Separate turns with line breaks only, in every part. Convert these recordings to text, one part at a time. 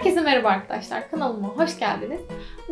Herkese merhaba arkadaşlar. Kanalıma hoş geldiniz.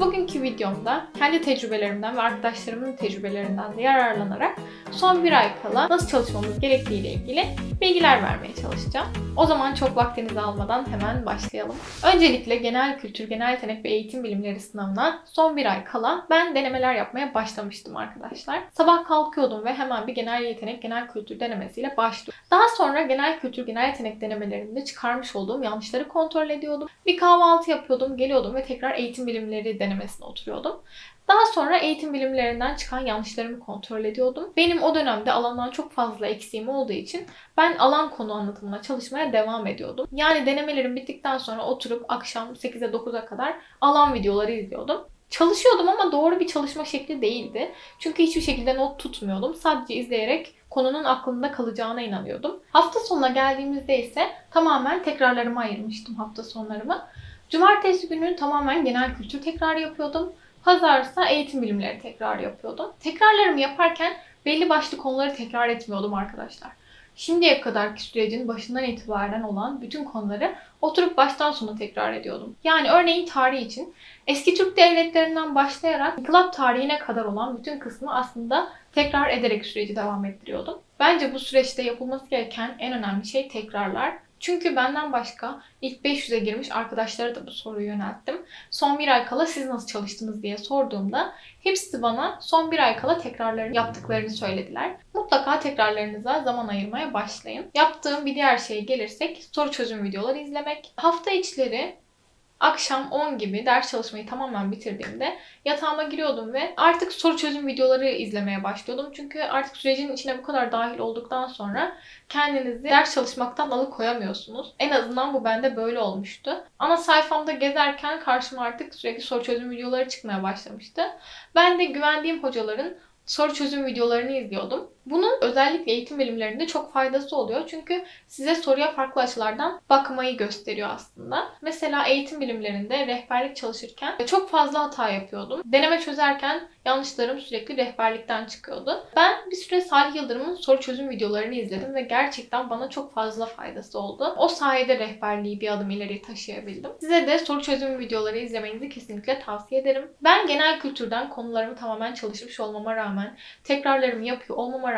Bugünkü videomda kendi tecrübelerimden ve arkadaşlarımın tecrübelerinden de yararlanarak son bir ay kala nasıl çalışmamız gerektiği ile ilgili bilgiler vermeye çalışacağım. O zaman çok vaktinizi almadan hemen başlayalım. Öncelikle genel kültür, genel yetenek ve eğitim bilimleri sınavına son bir ay kala ben denemeler yapmaya başlamıştım arkadaşlar. Sabah kalkıyordum ve hemen bir genel yetenek, genel kültür denemesiyle başlıyordum. Daha sonra genel kültür, genel yetenek denemelerinde çıkarmış olduğum yanlışları kontrol ediyordum. Bir kahvaltı yapıyordum, geliyordum ve tekrar eğitim bilimleri denemesine oturuyordum. Daha sonra eğitim bilimlerinden çıkan yanlışlarımı kontrol ediyordum. Benim o dönemde alandan çok fazla eksiğim olduğu için ben alan konu anlatımına çalışmaya devam ediyordum. Yani denemelerim bittikten sonra oturup akşam 8'e 9'a kadar alan videoları izliyordum. Çalışıyordum ama doğru bir çalışma şekli değildi. Çünkü hiçbir şekilde not tutmuyordum. Sadece izleyerek konunun aklında kalacağına inanıyordum. Hafta sonuna geldiğimizde ise tamamen tekrarlarıma ayırmıştım hafta sonlarımı. Cumartesi günü tamamen genel kültür tekrarı yapıyordum. Pazarsa eğitim bilimleri tekrar yapıyordum. Tekrarlarımı yaparken belli başlı konuları tekrar etmiyordum arkadaşlar. Şimdiye kadarki sürecin başından itibaren olan bütün konuları oturup baştan sona tekrar ediyordum. Yani örneğin tarih için eski Türk devletlerinden başlayarak inkılap tarihine kadar olan bütün kısmı aslında tekrar ederek süreci devam ettiriyordum. Bence bu süreçte yapılması gereken en önemli şey tekrarlar. Çünkü benden başka ilk 500'e girmiş arkadaşlara da bu soruyu yönelttim. Son bir ay kala siz nasıl çalıştınız diye sorduğumda hepsi bana son bir ay kala tekrarlarını yaptıklarını söylediler. Mutlaka tekrarlarınıza zaman ayırmaya başlayın. Yaptığım bir diğer şeye gelirsek soru çözüm videoları izlemek. Hafta içleri akşam 10 gibi ders çalışmayı tamamen bitirdiğimde yatağıma giriyordum ve artık soru çözüm videoları izlemeye başlıyordum. Çünkü artık sürecin içine bu kadar dahil olduktan sonra kendinizi ders çalışmaktan alıkoyamıyorsunuz. En azından bu bende böyle olmuştu. Ana sayfamda gezerken karşıma artık sürekli soru çözüm videoları çıkmaya başlamıştı. Ben de güvendiğim hocaların soru çözüm videolarını izliyordum. Bunun özellikle eğitim bilimlerinde çok faydası oluyor. Çünkü size soruya farklı açılardan bakmayı gösteriyor aslında. Mesela eğitim bilimlerinde rehberlik çalışırken çok fazla hata yapıyordum. Deneme çözerken yanlışlarım sürekli rehberlikten çıkıyordu. Ben bir süre Salih Yıldırım'ın soru çözüm videolarını izledim ve gerçekten bana çok fazla faydası oldu. O sayede rehberliği bir adım ileri taşıyabildim. Size de soru çözüm videoları izlemenizi kesinlikle tavsiye ederim. Ben genel kültürden konularımı tamamen çalışmış olmama rağmen, tekrarlarımı yapıyor olmama rağmen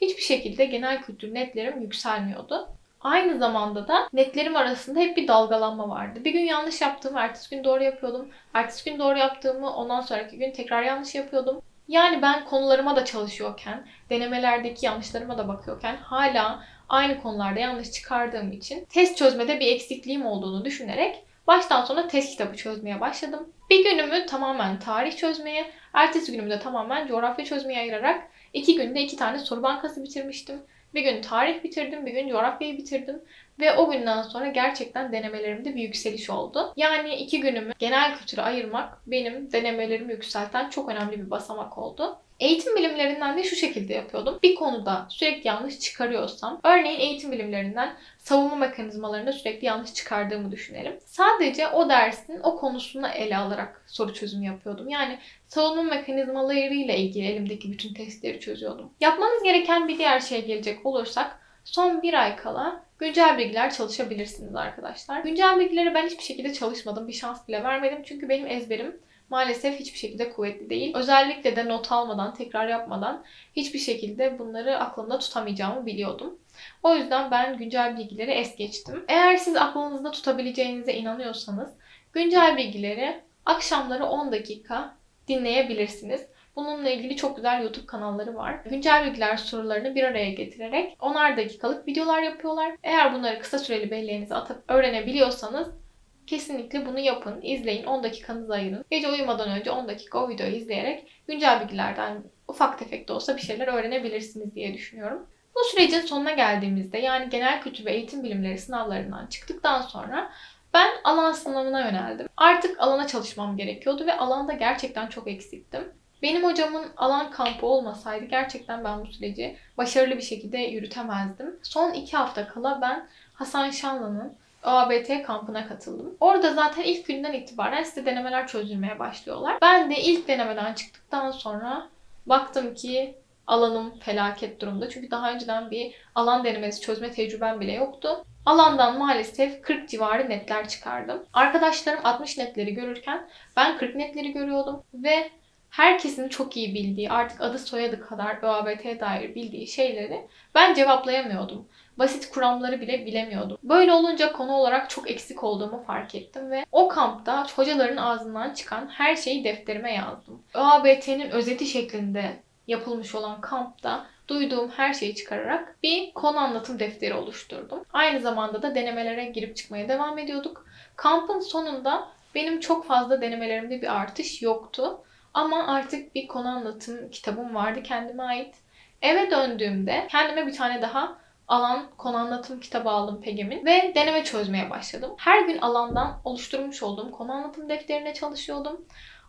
hiçbir şekilde genel kültür netlerim yükselmiyordu. Aynı zamanda da netlerim arasında hep bir dalgalanma vardı. Bir gün yanlış yaptığımı ertesi gün doğru yapıyordum. Ertesi gün doğru yaptığımı ondan sonraki gün tekrar yanlış yapıyordum. Yani ben konularıma da çalışıyorken, denemelerdeki yanlışlarıma da bakıyorken hala aynı konularda yanlış çıkardığım için test çözmede bir eksikliğim olduğunu düşünerek baştan sona test kitabı çözmeye başladım. Bir günümü tamamen tarih çözmeye, ertesi günümü de tamamen coğrafya çözmeye ayırarak iki günde iki tane soru bankası bitirmiştim. Bir gün tarih bitirdim, bir gün coğrafyayı bitirdim. Ve o günden sonra gerçekten denemelerimde bir yükseliş oldu. Yani iki günümü genel kültüre ayırmak benim denemelerimi yükselten çok önemli bir basamak oldu. Eğitim bilimlerinden de şu şekilde yapıyordum. Bir konuda sürekli yanlış çıkarıyorsam, örneğin eğitim bilimlerinden savunma mekanizmalarında sürekli yanlış çıkardığımı düşünelim. Sadece o dersin o konusunu ele alarak soru çözümü yapıyordum. Yani savunma mekanizmalarıyla ilgili elimdeki bütün testleri çözüyordum. Yapmanız gereken bir diğer şeye gelecek olursak, son bir ay kala güncel bilgiler çalışabilirsiniz arkadaşlar. Güncel bilgileri ben hiçbir şekilde çalışmadım. Bir şans bile vermedim. Çünkü benim ezberim maalesef hiçbir şekilde kuvvetli değil. Özellikle de not almadan, tekrar yapmadan hiçbir şekilde bunları aklımda tutamayacağımı biliyordum. O yüzden ben güncel bilgileri es geçtim. Eğer siz aklınızda tutabileceğinize inanıyorsanız güncel bilgileri akşamları 10 dakika dinleyebilirsiniz. Bununla ilgili çok güzel YouTube kanalları var. Güncel bilgiler sorularını bir araya getirerek 10'ar dakikalık videolar yapıyorlar. Eğer bunları kısa süreli belleğinize atıp öğrenebiliyorsanız Kesinlikle bunu yapın, izleyin, 10 dakikanızı ayırın. Gece uyumadan önce 10 dakika o videoyu izleyerek güncel bilgilerden ufak tefek de olsa bir şeyler öğrenebilirsiniz diye düşünüyorum. Bu sürecin sonuna geldiğimizde yani genel kültür ve eğitim bilimleri sınavlarından çıktıktan sonra ben alan sınavına yöneldim. Artık alana çalışmam gerekiyordu ve alanda gerçekten çok eksiktim. Benim hocamın alan kampı olmasaydı gerçekten ben bu süreci başarılı bir şekilde yürütemezdim. Son iki hafta kala ben Hasan Şanlı'nın OABT kampına katıldım. Orada zaten ilk günden itibaren size denemeler çözülmeye başlıyorlar. Ben de ilk denemeden çıktıktan sonra baktım ki alanım felaket durumda. Çünkü daha önceden bir alan denemesi çözme tecrübem bile yoktu. Alandan maalesef 40 civarı netler çıkardım. Arkadaşlarım 60 netleri görürken ben 40 netleri görüyordum ve herkesin çok iyi bildiği, artık adı soyadı kadar ÖABT'ye dair bildiği şeyleri ben cevaplayamıyordum. Basit kuramları bile bilemiyordum. Böyle olunca konu olarak çok eksik olduğumu fark ettim ve o kampta hocaların ağzından çıkan her şeyi defterime yazdım. ÖABT'nin özeti şeklinde yapılmış olan kampta duyduğum her şeyi çıkararak bir konu anlatım defteri oluşturdum. Aynı zamanda da denemelere girip çıkmaya devam ediyorduk. Kampın sonunda benim çok fazla denemelerimde bir artış yoktu. Ama artık bir konu anlatım kitabım vardı kendime ait. Eve döndüğümde kendime bir tane daha alan konu anlatım kitabı aldım Pegem'in ve deneme çözmeye başladım. Her gün alandan oluşturmuş olduğum konu anlatım defterine çalışıyordum.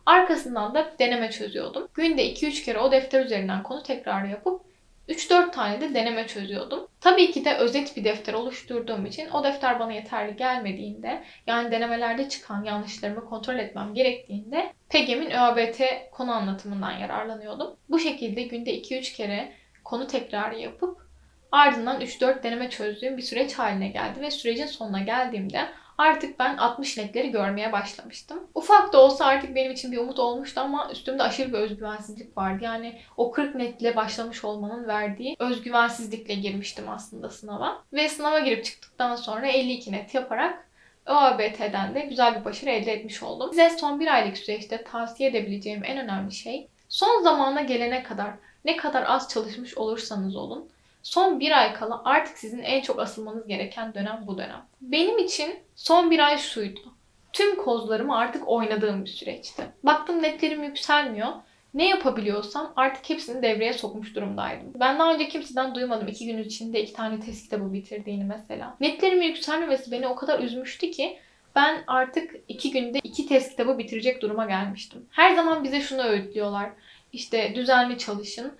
Arkasından da deneme çözüyordum. Günde 2-3 kere o defter üzerinden konu tekrarı yapıp 3-4 tane de deneme çözüyordum. Tabii ki de özet bir defter oluşturduğum için o defter bana yeterli gelmediğinde yani denemelerde çıkan yanlışlarımı kontrol etmem gerektiğinde PEGEM'in ÖABT konu anlatımından yararlanıyordum. Bu şekilde günde 2-3 kere konu tekrarı yapıp ardından 3-4 deneme çözdüğüm bir süreç haline geldi ve sürecin sonuna geldiğimde artık ben 60 netleri görmeye başlamıştım. Ufak da olsa artık benim için bir umut olmuştu ama üstümde aşırı bir özgüvensizlik vardı. Yani o 40 netle başlamış olmanın verdiği özgüvensizlikle girmiştim aslında sınava. Ve sınava girip çıktıktan sonra 52 net yaparak ÖABT'den de güzel bir başarı elde etmiş oldum. Size son bir aylık süreçte tavsiye edebileceğim en önemli şey son zamana gelene kadar ne kadar az çalışmış olursanız olun Son bir ay kala artık sizin en çok asılmanız gereken dönem bu dönem. Benim için son bir ay şuydu. Tüm kozlarımı artık oynadığım bir süreçti. Baktım netlerim yükselmiyor. Ne yapabiliyorsam artık hepsini devreye sokmuş durumdaydım. Ben daha önce kimseden duymadım iki gün içinde iki tane test kitabı bitirdiğini mesela. Netlerimin yükselmemesi beni o kadar üzmüştü ki ben artık iki günde iki test kitabı bitirecek duruma gelmiştim. Her zaman bize şunu öğütlüyorlar. İşte düzenli çalışın,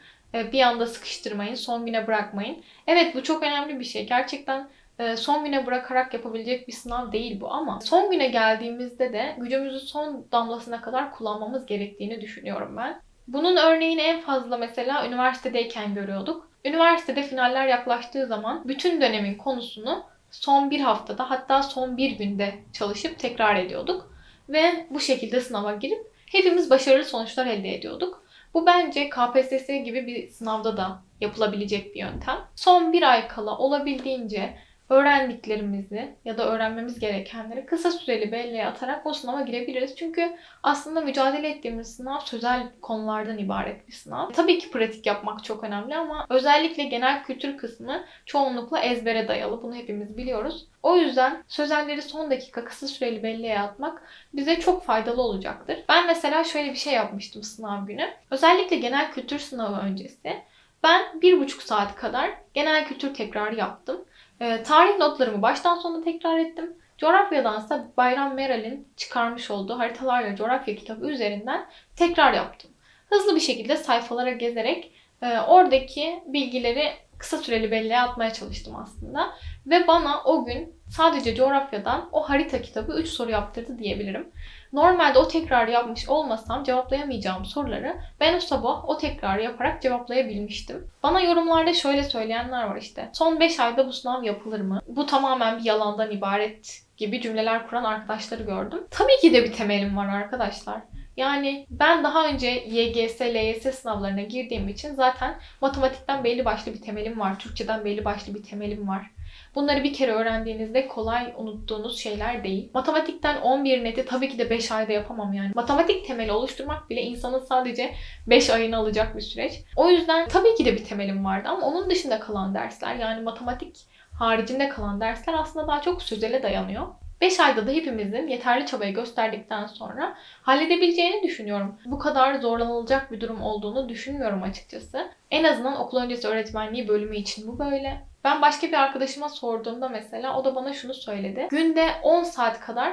bir anda sıkıştırmayın, son güne bırakmayın. Evet bu çok önemli bir şey. Gerçekten e, son güne bırakarak yapabilecek bir sınav değil bu ama son güne geldiğimizde de gücümüzü son damlasına kadar kullanmamız gerektiğini düşünüyorum ben. Bunun örneğini en fazla mesela üniversitedeyken görüyorduk. Üniversitede finaller yaklaştığı zaman bütün dönemin konusunu son bir haftada hatta son bir günde çalışıp tekrar ediyorduk. Ve bu şekilde sınava girip hepimiz başarılı sonuçlar elde ediyorduk. Bu bence KPSS gibi bir sınavda da yapılabilecek bir yöntem. Son bir ay kala olabildiğince öğrendiklerimizi ya da öğrenmemiz gerekenleri kısa süreli belleğe atarak o sınava girebiliriz. Çünkü aslında mücadele ettiğimiz sınav sözel konulardan ibaret bir sınav. Tabii ki pratik yapmak çok önemli ama özellikle genel kültür kısmı çoğunlukla ezbere dayalı. Bunu hepimiz biliyoruz. O yüzden sözelleri son dakika kısa süreli belleğe atmak bize çok faydalı olacaktır. Ben mesela şöyle bir şey yapmıştım sınav günü. Özellikle genel kültür sınavı öncesi ben bir buçuk saat kadar genel kültür tekrarı yaptım. E, tarih notlarımı baştan sona tekrar ettim. Coğrafyadansa Bayram Meral'in çıkarmış olduğu haritalarla coğrafya kitabı üzerinden tekrar yaptım. Hızlı bir şekilde sayfalara gezerek e, oradaki bilgileri kısa süreli belleğe atmaya çalıştım aslında. Ve bana o gün sadece coğrafyadan o harita kitabı 3 soru yaptırdı diyebilirim. Normalde o tekrarı yapmış olmasam cevaplayamayacağım soruları ben o sabah o tekrarı yaparak cevaplayabilmiştim. Bana yorumlarda şöyle söyleyenler var işte. Son 5 ayda bu sınav yapılır mı? Bu tamamen bir yalandan ibaret gibi cümleler kuran arkadaşları gördüm. Tabii ki de bir temelim var arkadaşlar. Yani ben daha önce YGS, LYS sınavlarına girdiğim için zaten matematikten belli başlı bir temelim var. Türkçeden belli başlı bir temelim var. Bunları bir kere öğrendiğinizde kolay unuttuğunuz şeyler değil. Matematikten 11 neti tabii ki de 5 ayda yapamam yani. Matematik temeli oluşturmak bile insanın sadece 5 ayını alacak bir süreç. O yüzden tabii ki de bir temelim vardı ama onun dışında kalan dersler yani matematik haricinde kalan dersler aslında daha çok sözele dayanıyor. 5 ayda da hepimizin yeterli çabayı gösterdikten sonra halledebileceğini düşünüyorum. Bu kadar zorlanılacak bir durum olduğunu düşünmüyorum açıkçası. En azından okul öncesi öğretmenliği bölümü için bu böyle. Ben başka bir arkadaşıma sorduğumda mesela o da bana şunu söyledi. Günde 10 saat kadar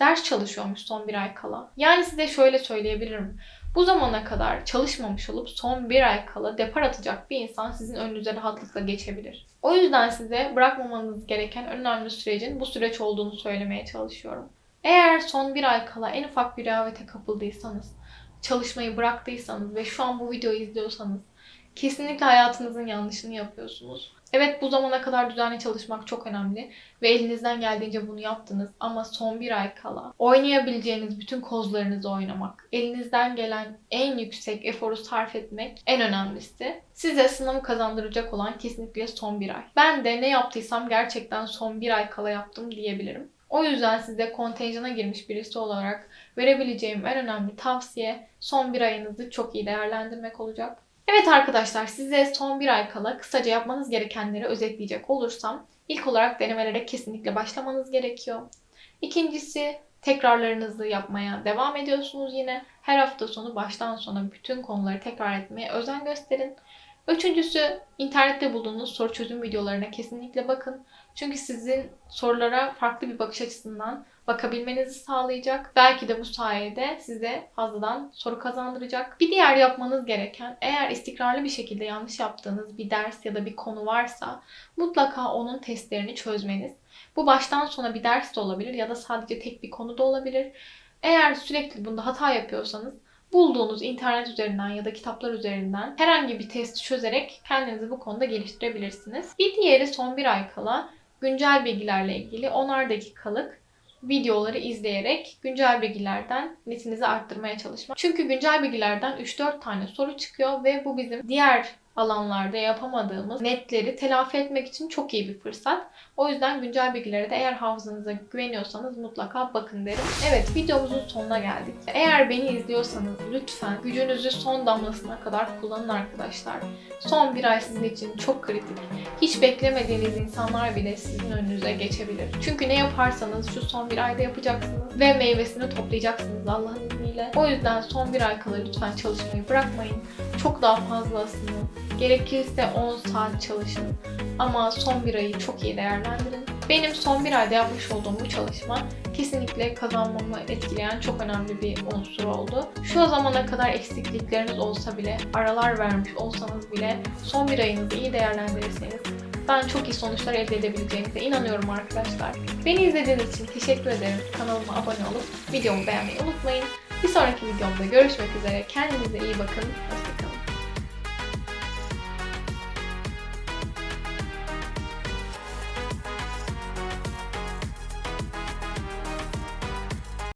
ders çalışıyormuş son bir ay kala. Yani size şöyle söyleyebilirim. Bu zamana kadar çalışmamış olup son bir ay kala depar atacak bir insan sizin önünüze rahatlıkla geçebilir. O yüzden size bırakmamanız gereken önemli sürecin bu süreç olduğunu söylemeye çalışıyorum. Eğer son bir ay kala en ufak bir rehavete kapıldıysanız, çalışmayı bıraktıysanız ve şu an bu videoyu izliyorsanız kesinlikle hayatınızın yanlışını yapıyorsunuz. Evet bu zamana kadar düzenli çalışmak çok önemli ve elinizden geldiğince bunu yaptınız ama son bir ay kala oynayabileceğiniz bütün kozlarınızı oynamak, elinizden gelen en yüksek eforu sarf etmek en önemlisi. Size sınavı kazandıracak olan kesinlikle son bir ay. Ben de ne yaptıysam gerçekten son bir ay kala yaptım diyebilirim. O yüzden size kontenjana girmiş birisi olarak verebileceğim en önemli tavsiye son bir ayınızı çok iyi değerlendirmek olacak. Evet arkadaşlar size son bir ay kala kısaca yapmanız gerekenleri özetleyecek olursam ilk olarak denemelere kesinlikle başlamanız gerekiyor. İkincisi tekrarlarınızı yapmaya devam ediyorsunuz yine. Her hafta sonu baştan sona bütün konuları tekrar etmeye özen gösterin. Üçüncüsü internette bulduğunuz soru çözüm videolarına kesinlikle bakın. Çünkü sizin sorulara farklı bir bakış açısından bakabilmenizi sağlayacak. Belki de bu sayede size fazladan soru kazandıracak. Bir diğer yapmanız gereken eğer istikrarlı bir şekilde yanlış yaptığınız bir ders ya da bir konu varsa mutlaka onun testlerini çözmeniz. Bu baştan sona bir ders de olabilir ya da sadece tek bir konu da olabilir. Eğer sürekli bunda hata yapıyorsanız bulduğunuz internet üzerinden ya da kitaplar üzerinden herhangi bir testi çözerek kendinizi bu konuda geliştirebilirsiniz. Bir diğeri son bir ay kala güncel bilgilerle ilgili 10'ar dakikalık videoları izleyerek güncel bilgilerden netinizi arttırmaya çalışmak. Çünkü güncel bilgilerden 3-4 tane soru çıkıyor ve bu bizim diğer alanlarda yapamadığımız netleri telafi etmek için çok iyi bir fırsat. O yüzden güncel bilgilere de eğer hafızanıza güveniyorsanız mutlaka bakın derim. Evet videomuzun sonuna geldik. Eğer beni izliyorsanız lütfen gücünüzü son damlasına kadar kullanın arkadaşlar. Son bir ay sizin için çok kritik. Hiç beklemediğiniz insanlar bile sizin önünüze geçebilir. Çünkü ne yaparsanız şu son bir ayda yapacaksınız ve meyvesini toplayacaksınız Allah'ın izniyle. O yüzden son bir ay kala lütfen çalışmayı bırakmayın. Çok daha fazlasını, gerekirse 10 saat çalışın. Ama son bir ayı çok iyi değerlendirin. Benim son bir ayda yapmış olduğum bu çalışma kesinlikle kazanmamı etkileyen çok önemli bir unsur oldu. Şu zamana kadar eksiklikleriniz olsa bile, aralar vermiş olsanız bile son bir ayınızı iyi değerlendirirseniz ben çok iyi sonuçlar elde edebileceğinize inanıyorum arkadaşlar. Beni izlediğiniz için teşekkür ederim. Kanalıma abone olup videomu beğenmeyi unutmayın. Bir sonraki videomda görüşmek üzere. Kendinize iyi bakın. Hoşçakalın.